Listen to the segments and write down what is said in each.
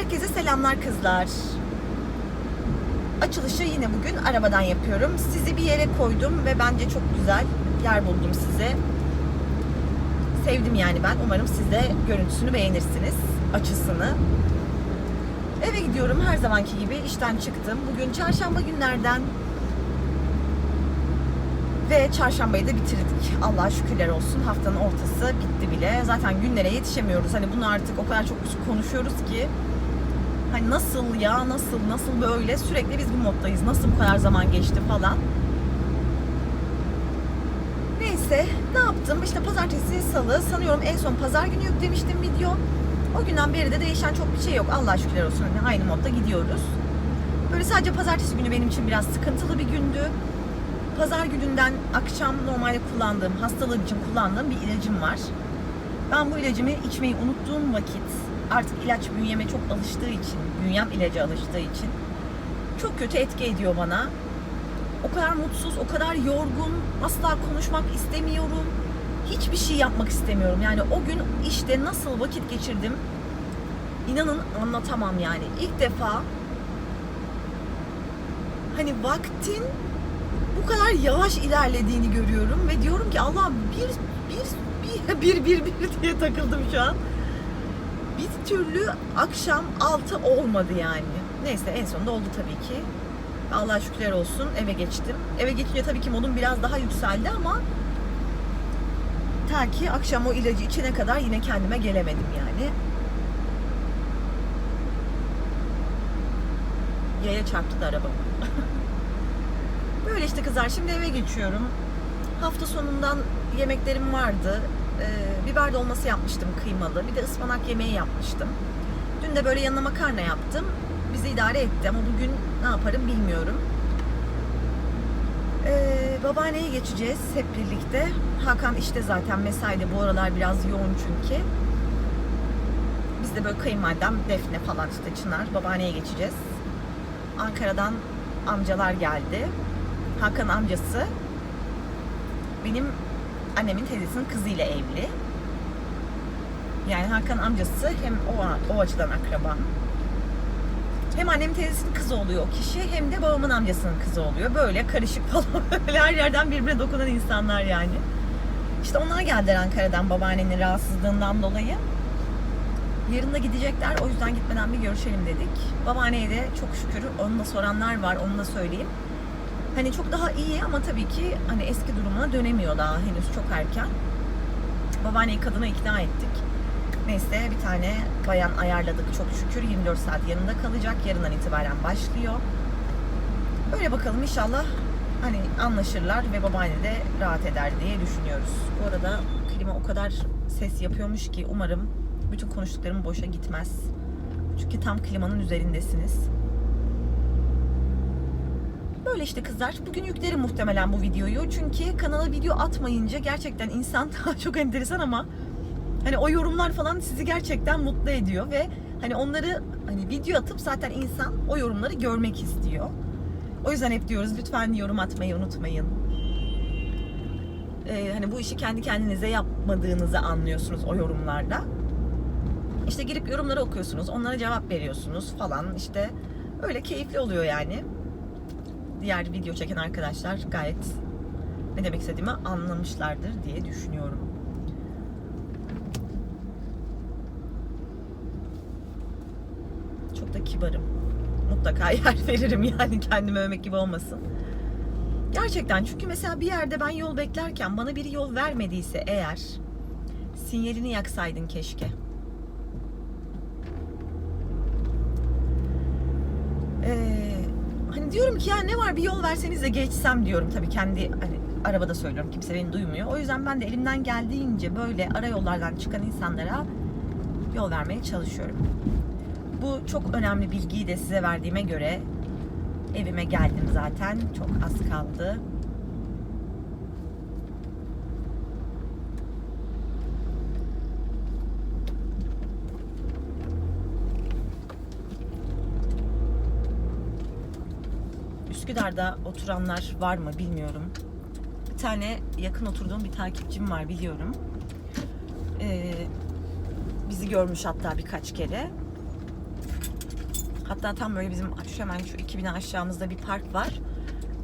Herkese selamlar kızlar. Açılışı yine bugün arabadan yapıyorum. Sizi bir yere koydum ve bence çok güzel yer buldum size. Sevdim yani ben. Umarım siz de görüntüsünü beğenirsiniz. Açısını. Eve gidiyorum her zamanki gibi. işten çıktım. Bugün çarşamba günlerden ve çarşambayı da bitirdik. Allah'a şükürler olsun. Haftanın ortası bitti bile. Zaten günlere yetişemiyoruz. Hani bunu artık o kadar çok konuşuyoruz ki. Hani nasıl ya, nasıl, nasıl böyle sürekli biz bu moddayız. Nasıl bu kadar zaman geçti falan. Neyse ne yaptım? İşte pazartesi, salı sanıyorum en son pazar günü yüklemiştim video. O günden beri de değişen çok bir şey yok. Allah'a şükürler olsun. Hani aynı modda gidiyoruz. Böyle sadece pazartesi günü benim için biraz sıkıntılı bir gündü. Pazar gününden akşam normalde kullandığım, hastalığım için kullandığım bir ilacım var. Ben bu ilacımı içmeyi unuttuğum vakit artık ilaç bünyeme çok alıştığı için, bünyem ilaca alıştığı için çok kötü etki ediyor bana. O kadar mutsuz, o kadar yorgun, asla konuşmak istemiyorum. Hiçbir şey yapmak istemiyorum. Yani o gün işte nasıl vakit geçirdim inanın anlatamam yani. İlk defa hani vaktin bu kadar yavaş ilerlediğini görüyorum ve diyorum ki Allah bir bir bir bir bir bir diye takıldım şu an. Türlü akşam altı olmadı yani. Neyse en sonunda oldu tabii ki. Allah şükürler olsun eve geçtim. Eve geçince tabii ki modum biraz daha yükseldi ama ta ki akşam o ilacı içene kadar yine kendime gelemedim yani. Yaya çarptı da arabam. Böyle işte kızlar şimdi eve geçiyorum. Hafta sonundan yemeklerim vardı. Ee, biber dolması yapmıştım kıymalı. Bir de ıspanak yemeği yapmıştım. Dün de böyle yanına makarna yaptım. Bizi idare etti ama bugün ne yaparım bilmiyorum. Ee, babaanneye geçeceğiz hep birlikte. Hakan işte zaten mesaide bu aralar biraz yoğun çünkü. Biz de böyle kayınvalidem Defne falan işte Çınar babaanneye geçeceğiz. Ankara'dan amcalar geldi. Hakan amcası benim annemin teyzesinin kızıyla evli. Yani Hakan amcası hem o, o açıdan akrabam. Hem annemin teyzesinin kızı oluyor o kişi hem de babamın amcasının kızı oluyor. Böyle karışık falan böyle her yerden birbirine dokunan insanlar yani. İşte onlar geldiler Ankara'dan babaannenin rahatsızlığından dolayı. Yarın da gidecekler. O yüzden gitmeden bir görüşelim dedik. Babaanneye de çok şükür onu da soranlar var. Onu da söyleyeyim. Hani çok daha iyi ama tabii ki hani eski durumuna dönemiyor daha henüz çok erken. Babaanneyi kadına ikna ettik. Neyse bir tane bayan ayarladık çok şükür 24 saat yanında kalacak. Yarından itibaren başlıyor. Böyle bakalım inşallah hani anlaşırlar ve babaanne de rahat eder diye düşünüyoruz. Bu arada klima o kadar ses yapıyormuş ki umarım bütün konuştuklarım boşa gitmez. Çünkü tam klimanın üzerindesiniz. Böyle işte kızlar. Bugün yüklerim muhtemelen bu videoyu. Çünkü kanala video atmayınca gerçekten insan daha çok enteresan ama hani o yorumlar falan sizi gerçekten mutlu ediyor ve hani onları hani video atıp zaten insan o yorumları görmek istiyor. O yüzden hep diyoruz lütfen yorum atmayı unutmayın. Ee, hani bu işi kendi kendinize yapmadığınızı anlıyorsunuz o yorumlarda. İşte girip yorumları okuyorsunuz, onlara cevap veriyorsunuz falan. İşte öyle keyifli oluyor yani diğer video çeken arkadaşlar gayet ne demek istediğimi anlamışlardır diye düşünüyorum. Çok da kibarım. Mutlaka yer veririm yani kendime övmek gibi olmasın. Gerçekten çünkü mesela bir yerde ben yol beklerken bana biri yol vermediyse eğer sinyalini yaksaydın keşke. Eee hani diyorum ki ya ne var bir yol verseniz de geçsem diyorum. Tabii kendi hani arabada söylüyorum. Kimse beni duymuyor. O yüzden ben de elimden geldiğince böyle ara yollardan çıkan insanlara yol vermeye çalışıyorum. Bu çok önemli bilgiyi de size verdiğime göre evime geldim zaten. Çok az kaldı. Üsküdar'da oturanlar var mı bilmiyorum. Bir tane yakın oturduğum bir takipçim var biliyorum. Ee, bizi görmüş hatta birkaç kere. Hatta tam böyle bizim şu hemen şu iki bina aşağımızda bir park var.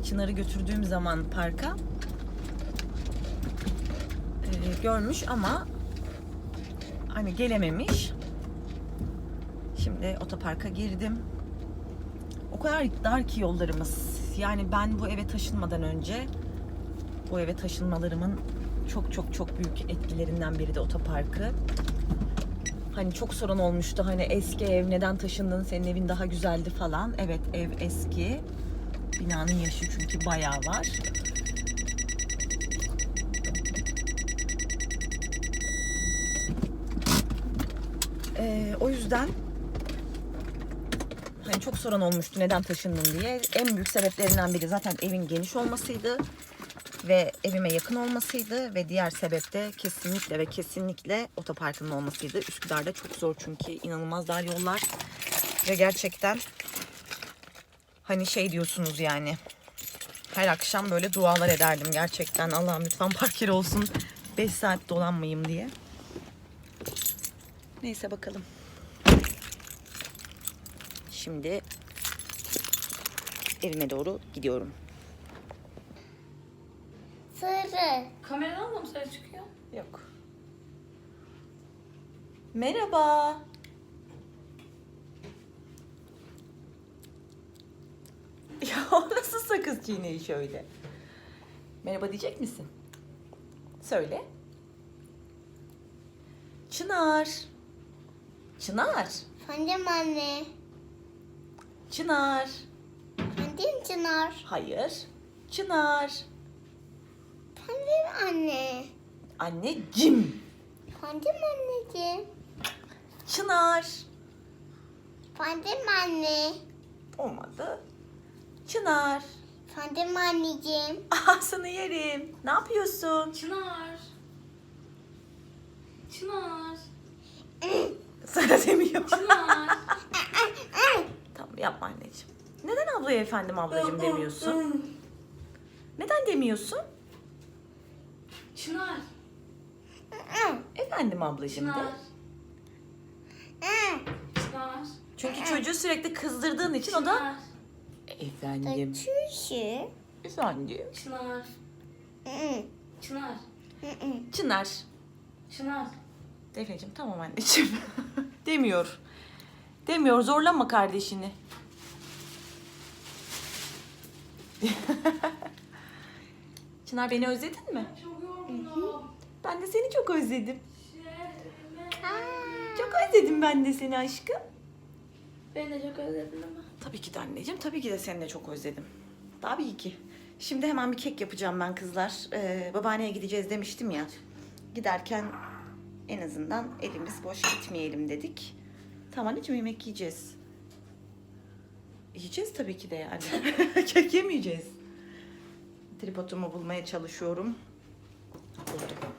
Çınar'ı götürdüğüm zaman parka e, görmüş ama hani gelememiş. Şimdi otoparka girdim. O kadar dar ki yollarımız. Yani ben bu eve taşınmadan önce bu eve taşınmalarımın çok çok çok büyük etkilerinden biri de otoparkı. Hani çok sorun olmuştu. Hani eski ev neden taşındın? Senin evin daha güzeldi falan. Evet ev eski. Binanın yaşı çünkü bayağı var. Ee, o yüzden hani çok sorun olmuştu neden taşındın diye. En büyük sebeplerinden biri zaten evin geniş olmasıydı ve evime yakın olmasıydı ve diğer sebep de kesinlikle ve kesinlikle otoparkının olmasıydı. Üsküdar'da çok zor çünkü inanılmaz dar yollar ve gerçekten hani şey diyorsunuz yani her akşam böyle dualar ederdim gerçekten Allah'ım lütfen park yeri olsun 5 saat dolanmayayım diye. Neyse bakalım. Şimdi evime doğru gidiyorum. Sarı. Kameradan da mı ses çıkıyor? Yok. Merhaba. Ya nasıl sakız çiğneyi şöyle? Merhaba diyecek misin? Söyle. Çınar. Çınar. Efendim anne. Çınar. Efendim Çınar. Hayır. Çınar. Efendim anne. Anneciğim. Efendim anneciğim. Çınar. Efendim anne. Olmadı. Çınar. Efendim anneciğim. Ağzını yerim. Ne yapıyorsun? Çınar. Çınar. Sana demiyor. Çınar. Yapma anneciğim. Neden ablaya efendim ablacığım demiyorsun? Neden demiyorsun? Çınar. Efendim ablacığım de. Çınar. Çınar. Çünkü çocuğu sürekli kızdırdığın için o da Çınar. efendim. Tuşu. Efendim. Çınar. Çınar. Çınar. Çınar. Defneciğim tamam anneciğim. Demiyor. Demiyor zorlama kardeşini. Çınar beni özledin mi? Çok yorgunum. Ben de seni çok özledim. Çok özledim ben de seni aşkım. Ben de çok özledim ama. Tabii ki de anneciğim. Tabii ki de seni de çok özledim. Tabii ki. Şimdi hemen bir kek yapacağım ben kızlar. Ee, babaanneye gideceğiz demiştim ya. Giderken en azından elimiz boş gitmeyelim dedik. Tamam anneciğim yemek yiyeceğiz. Yiyeceğiz tabii ki de yani. kek yemeyeceğiz. Tripodumu bulmaya çalışıyorum. Buldum.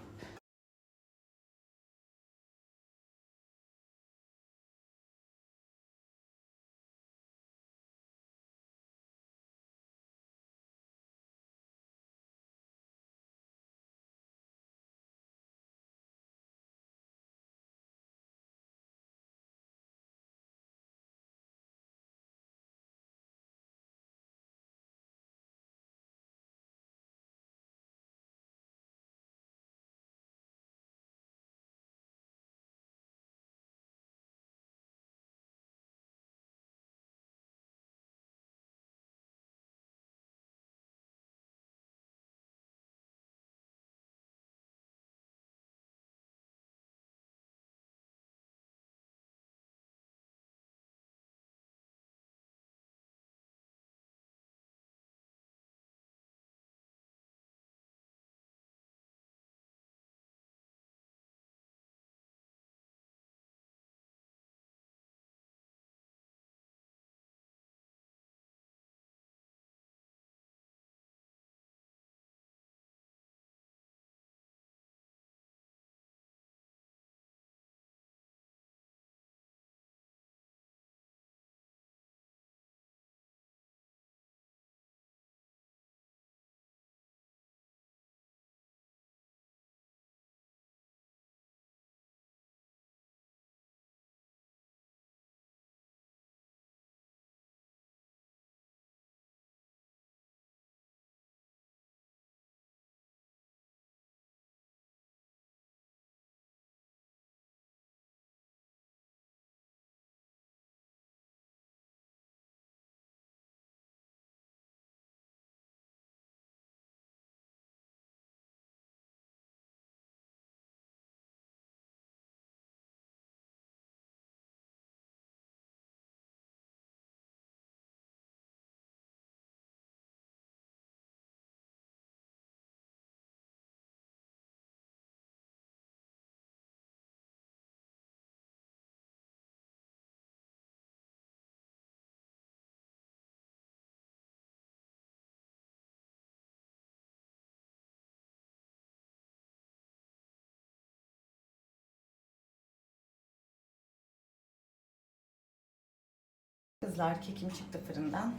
Kızlar kekim çıktı fırından.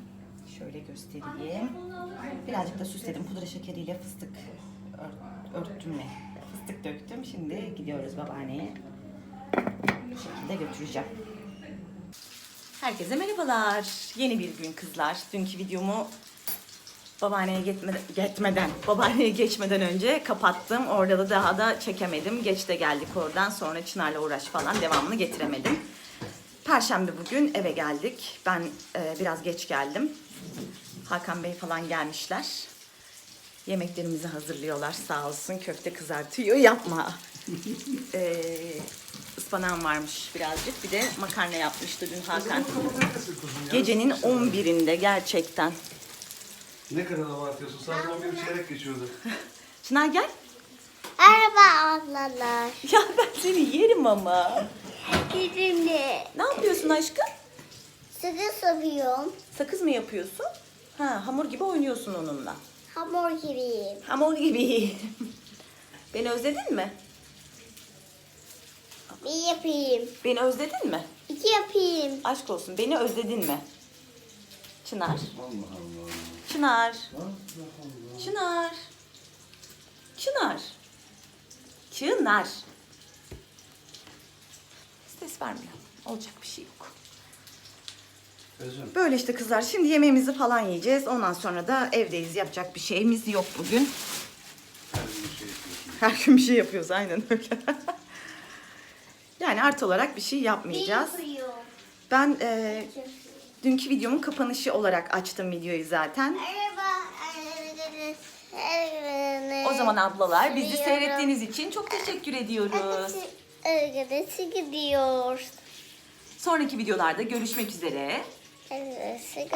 Şöyle göstereyim. Birazcık da süsledim. Pudra şekeriyle fıstık ört- örttüm ve fıstık döktüm. Şimdi gidiyoruz babaanneye. Bu şekilde götüreceğim. Herkese merhabalar. Yeni bir gün kızlar. Dünkü videomu babaanneye gitmeden, gitmeden, babaanneye geçmeden önce kapattım. Orada da daha da çekemedim. Geç de geldik oradan. Sonra Çınar'la uğraş falan devamını getiremedim. Perşembe bugün eve geldik. Ben e, biraz geç geldim. Hakan Bey falan gelmişler. Yemeklerimizi hazırlıyorlar sağ olsun. Köfte kızartıyor. Yapma. ee, ıspanağım varmış birazcık. Bir de makarna yapmıştı dün Hakan. Gecenin 11'inde gerçekten. Ne kadar abartıyorsun? Saat 11 çeyrek geçiyordu. Çınar gel. Merhaba ablalar. Ya ben seni yerim ama. Bizimle Ne yapıyorsun aşkım? sıkı sapıyorum. Sakız mı yapıyorsun? Ha, hamur gibi oynuyorsun onunla. Hamur gibiyim. Hamur gibi. Beni özledin mi? Bir yapayım. Beni özledin mi? İki yapayım. Aşk olsun beni özledin mi? Çınar. Allah Allah. Çınar. Çınar. Çınar. Çınar. Ses vermiyor. Olacak bir şey yok. Özüm. Böyle işte kızlar. Şimdi yemeğimizi falan yiyeceğiz. Ondan sonra da evdeyiz. Yapacak bir şeyimiz yok bugün. Her gün bir şey yapıyorsun. Her gün bir şey yapıyoruz. Aynen öyle. yani artı olarak bir şey yapmayacağız. Ben e, dünkü videomun kapanışı olarak açtım videoyu zaten. Merhaba. O zaman ablalar bizi seyrettiğiniz için çok teşekkür ediyoruz. Arkadaşı gidiyor. Sonraki videolarda görüşmek üzere. Arkadaşı.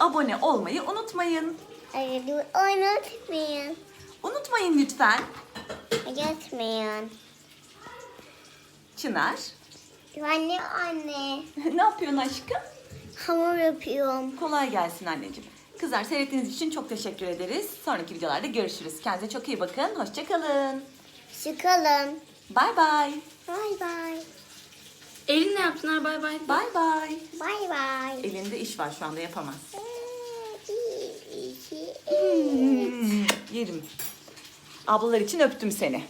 Abone olmayı unutmayın. Arkadaşı oynatmayın. Unutmayın lütfen. Yatmayın. Çınar. Anne anne. ne yapıyorsun aşkım? Hamur yapıyorum. Kolay gelsin anneciğim. Kızlar seyrettiğiniz için çok teşekkür ederiz. Sonraki videolarda görüşürüz. Kendinize çok iyi bakın. Hoşçakalın. Sıkalım. Bay bay. Bye bye. Elinle yaptılar bay bay. Bay bay. Bye bye. Elinde iş var şu anda yapamaz. Bir, iki, Hmm, yerim. Ablalar için öptüm seni.